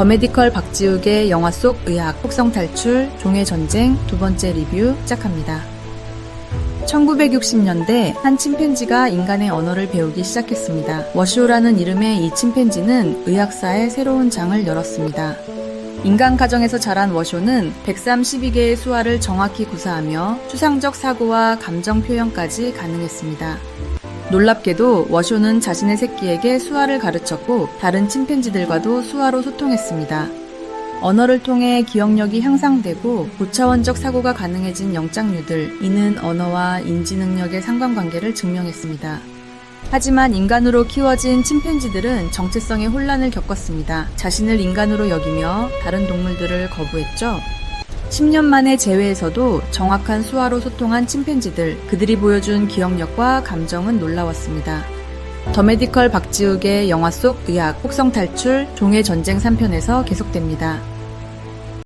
더 메디컬 박지욱의 영화 속 의학, 혹성 탈출, 종의 전쟁 두 번째 리뷰 시작합니다. 1960년대 한 침팬지가 인간의 언어를 배우기 시작했습니다. 워시오라는 이름의 이 침팬지는 의학사의 새로운 장을 열었습니다. 인간 가정에서 자란 워쇼는 132개의 수화를 정확히 구사하며 추상적 사고와 감정 표현까지 가능했습니다. 놀랍게도 워쇼는 자신의 새끼에게 수화를 가르쳤고 다른 침팬지들과도 수화로 소통했습니다. 언어를 통해 기억력이 향상되고 고차원적 사고가 가능해진 영장류들, 이는 언어와 인지 능력의 상관관계를 증명했습니다. 하지만 인간으로 키워진 침팬지들은 정체성의 혼란을 겪었습니다. 자신을 인간으로 여기며 다른 동물들을 거부했죠. 10년 만에 재회에서도 정확한 수화로 소통한 침팬지들, 그들이 보여준 기억력과 감정은 놀라웠습니다. 더 메디컬 박지욱의 영화 속 의학, 혹성 탈출, 종의 전쟁 3편에서 계속됩니다.